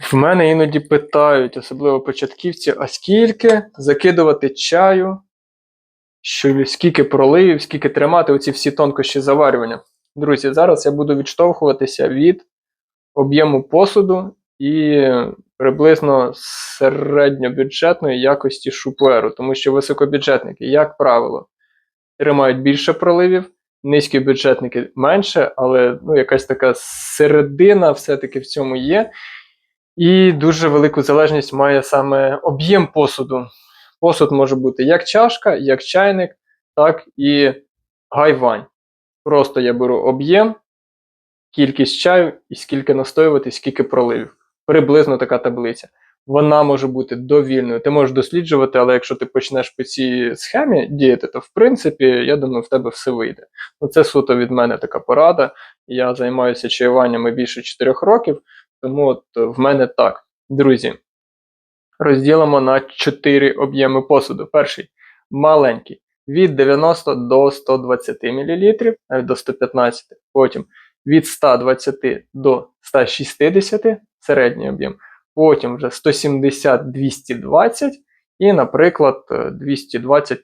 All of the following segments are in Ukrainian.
В мене іноді питають, особливо початківці, а скільки закидувати чаю, що, скільки проливів, скільки тримати оці всі тонкощі заварювання. Друзі, зараз я буду відштовхуватися від об'єму посуду і приблизно середньобюджетної якості шупуеру, тому що високобюджетники, як правило, тримають більше проливів, низькі бюджетники менше, але ну, якась така середина все-таки в цьому є. І дуже велику залежність має саме об'єм посуду. Посуд може бути як чашка, як чайник, так і гайвань. Просто я беру об'єм, кількість чаю і скільки настоювати, скільки проливів. Приблизно така таблиця. Вона може бути довільною. Ти можеш досліджувати, але якщо ти почнеш по цій схемі діяти, то в принципі, я думаю, в тебе все вийде. Ну, це суто від мене така порада. Я займаюся чаюваннями більше 4 років, тому от в мене так. Друзі, розділимо на 4 об'єми посуду. Перший маленький. Від 90 до 120 мл, навіть до 115, потім від 120 до 160 середній об'єм, потім вже 170-220 і, наприклад, 220-300.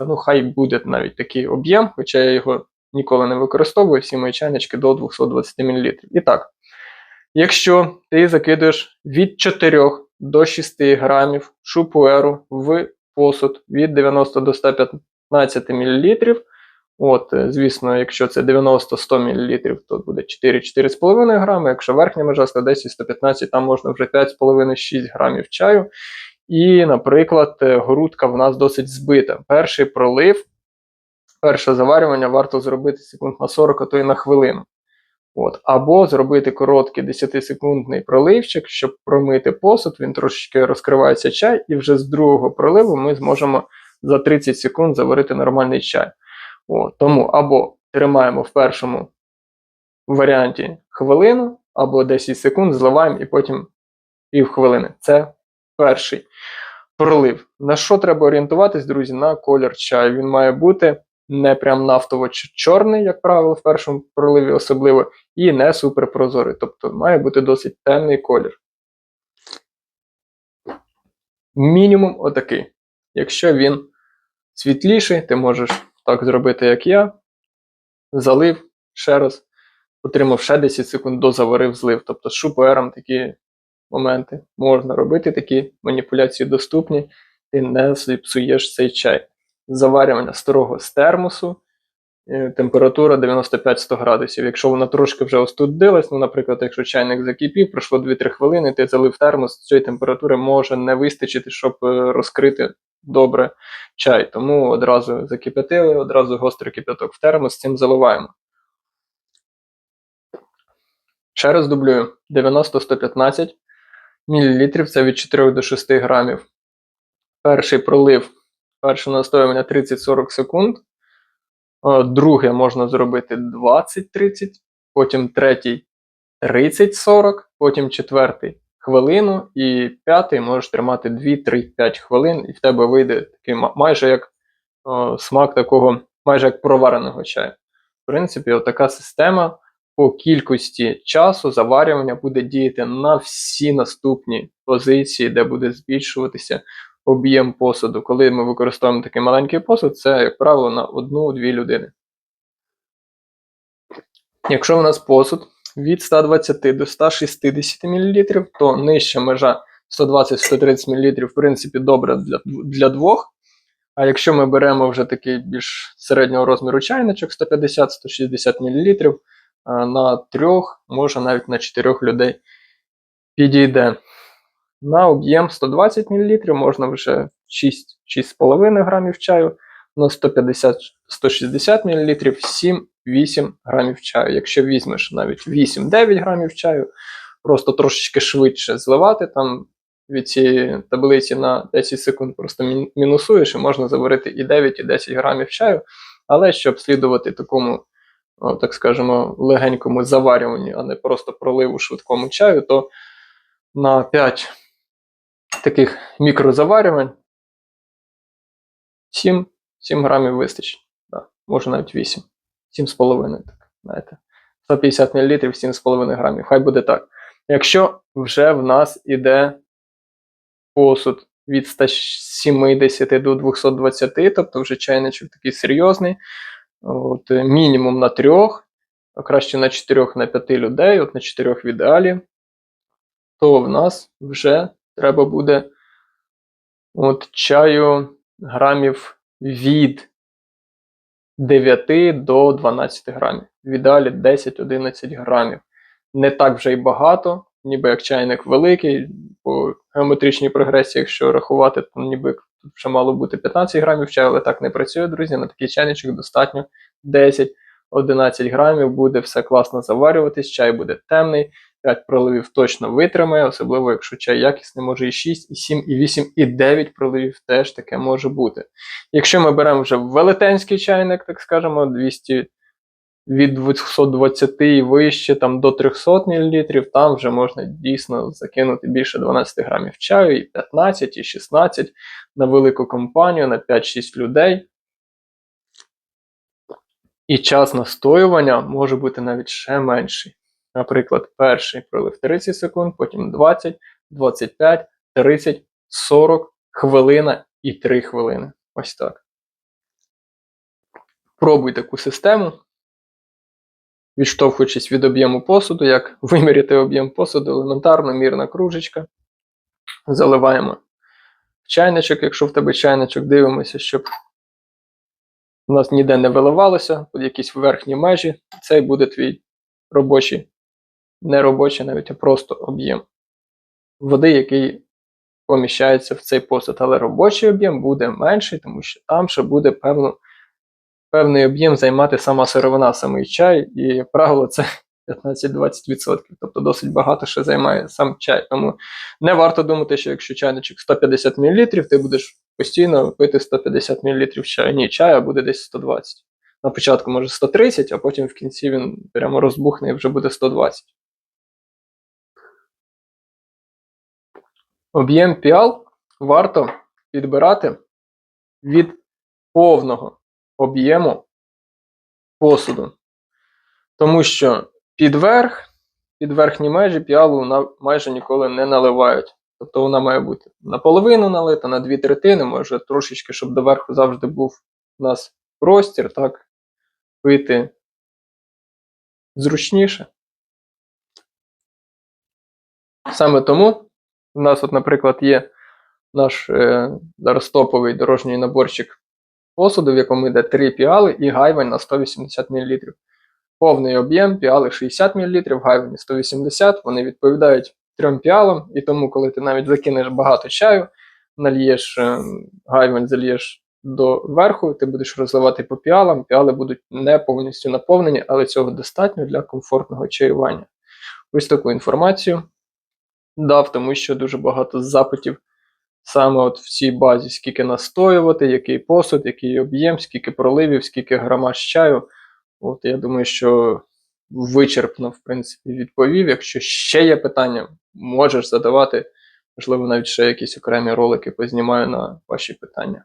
Ну, хай буде навіть такий об'єм, хоча я його ніколи не використовую, всі мої чайнички до 220 мл. І так, якщо ти закидуєш від 4 до 6 грамів шупуеру в посуд від 90 до 115 мл, От, е, звісно, якщо це 90-100 мл, то буде 4-4,5 грами. Якщо верхня межа 110-115, там можна вже 5,5-6 грамів чаю. І, наприклад, е, грудка в нас досить збита. Перший пролив, перше заварювання варто зробити секунд на 40, а то і на хвилину. От. Або зробити короткий 10-секундний проливчик, щоб промити посуд, він трошечки розкривається чай, і вже з другого проливу ми зможемо за 30 секунд заварити нормальний чай. О, тому або тримаємо в першому варіанті хвилину, або 10 секунд, зливаємо і потім пів хвилини. Це перший пролив. На що треба орієнтуватись, друзі? На колір чаю. Він має бути не прям нафтово-чорний, як правило, в першому проливі особливо, і не суперпрозорий. Тобто має бути досить темний колір. Мінімум отакий. Якщо він світліший, ти можеш так зробити, як я. Залив ще раз, отримав ще 10 секунд, дозаварив злив. Тобто з шупером такі моменти можна робити, такі маніпуляції доступні, ти не зіпсуєш цей чай. Заварювання старого з термосу, е, температура 95-100 градусів. Якщо вона трошки вже остудилась, ну, наприклад, якщо чайник закипів, пройшло 2-3 хвилини, ти залив термос, цієї температури може не вистачити, щоб е, розкрити добре чай. Тому одразу закип'ятили, одразу гострий кип'яток в термос, цим заливаємо. Ще раз дублюю: 90-115 мл це від 4 до 6 грамів. Перший пролив, перше настоювання 30-40 секунд. Друге можна зробити 20-30, потім третій 30-40, потім четвертий хвилину, і п'ятий можеш тримати 2-3-5 хвилин, і в тебе вийде такий майже як о, смак такого, майже як провареного чаю. В принципі, така система по кількості часу заварювання буде діяти на всі наступні позиції, де буде збільшуватися об'єм посуду. Коли ми використовуємо такий маленький посуд, це, як правило, на одну-дві людини. Якщо у нас посуд від 120 до 160 мл, то нижча межа 120-130 мл, в принципі, добре для для двох. А якщо ми беремо вже такий більш середнього розміру чайничок 150-160 мл, на трьох, може навіть на чотирьох людей підійде. На об'єм 120 мл можна вже 6-6,5 грамів чаю, на 150-160 мл 7 8 грамів чаю. Якщо візьмеш навіть 8-9 грамів чаю, просто трошечки швидше зливати там від цієї таблиці на 10 секунд просто мінусуєш і можна заварити і 9, і 10 грамів чаю. Але щоб слідувати такому, так скажемо, легенькому заварюванню, а не просто проливу швидкому чаю, то на 5 таких мікрозаварювань 7 7 грамів вистачить. Да, Може навіть 8. 7,5, так, знаєте. 150 мл 7,5 грамів. Хай буде так. Якщо вже в нас іде посуд від 170 до 220, тобто вже чайничок такий серйозний, от, мінімум на трьох, а краще на 4 на 5 людей, от на 4 в ідеалі, то в нас вже треба буде от, чаю грамів від 9 до 12 грамів. В ідеалі 10-11 грамів. Не так вже й багато, ніби як чайник великий, по геометричній прогресії, якщо рахувати, то ніби вже мало бути 15 грамів чаю, але так не працює, друзі. На такий чайничок достатньо 10-11 грамів, буде все класно заварюватись, чай буде темний, 5 проливів точно витримає, особливо якщо чай якісний, може і 6, і 7, і 8, і 9 проливів теж таке може бути. Якщо ми беремо вже велетенський чайник, так скажемо, 200 від 220 і вище там, до 300 мл, там вже можна дійсно закинути більше 12 грамів чаю, і 15, і 16 на велику компанію, на 5-6 людей. І час настоювання може бути навіть ще менший. Наприклад, перший пролив 30 секунд, потім 20, 25, 30, 40 хвилина і 3 хвилини. Ось так. Пробуй таку систему відштовхуючись від об'єму посуду, як виміряти об'єм посуду, елементарно, мірна кружечка. Заливаємо чайничок, якщо в тебе чайничок, дивимося, щоб у нас ніде не виливалося, під якісь верхні межі. Цей буде твій робочий, не робочий навіть, а просто об'єм води, який поміщається в цей посуд. Але робочий об'єм буде менший, тому що там ще буде певно певний об'єм займати сама сировина, самий чай, і як правило, це 15-20%. Тобто досить багато ще займає сам чай. Тому не варто думати, що якщо чайничок 150 мл, ти будеш постійно пити 150 мл чаю. Ні, чая буде десь 120. На початку може 130, а потім в кінці він прямо розбухне і вже буде 120. Об'єм піал варто підбирати від повного об'єму посуду. Тому що під під верхні межі піалу майже ніколи не наливають. Тобто вона має бути наполовину налита, на дві третини, може трошечки, щоб доверху завжди був у нас простір, так, пити зручніше. Саме тому у нас, от, наприклад, є наш е, зараз топовий дорожній наборчик посуду, в якому йде 3 піали і гайвань на 180 мл. Повний об'єм піали 60 мл, гайвані 180 вони відповідають трьом піалам, і тому, коли ти навіть закинеш багато чаю, нальєш е, гайвань, зальєш до верху, ти будеш розливати по піалам, піали будуть не повністю наповнені, але цього достатньо для комфортного чаювання. Ось таку інформацію дав, тому що дуже багато запитів саме от в цій базі, скільки настоювати, який посуд, який об'єм, скільки проливів, скільки грамаж чаю. От Я думаю, що вичерпно, в принципі, відповів. Якщо ще є питання, можеш задавати. Можливо, навіть ще якісь окремі ролики познімаю на ваші питання.